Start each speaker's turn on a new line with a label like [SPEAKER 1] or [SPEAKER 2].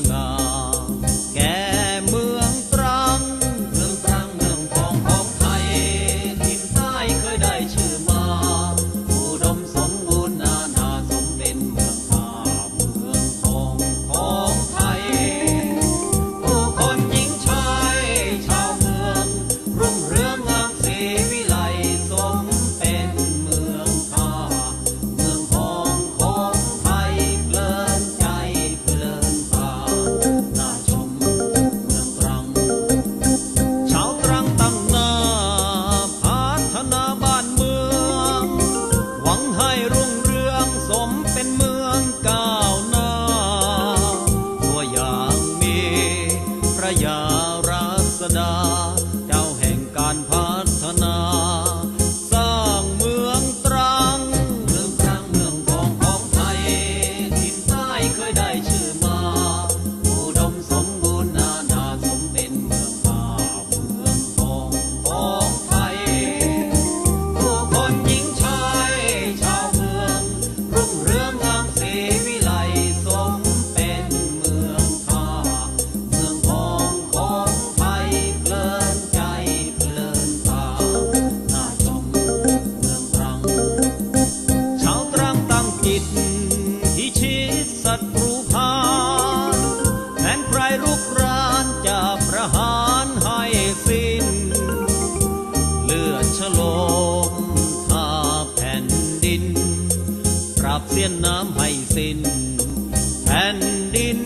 [SPEAKER 1] Ngàn ให้รุ่งเรืองสมเป็นเมืองก้าวหน้า ตัวอย่างมีพระยารัศดา ศัตรูพานแผนใครรุกรานจะประหารให้สิ้น เลือดฉลมทาแผ่นดิน ปราบเสี้ยนน้ำให้สิ้น แผ่นดิน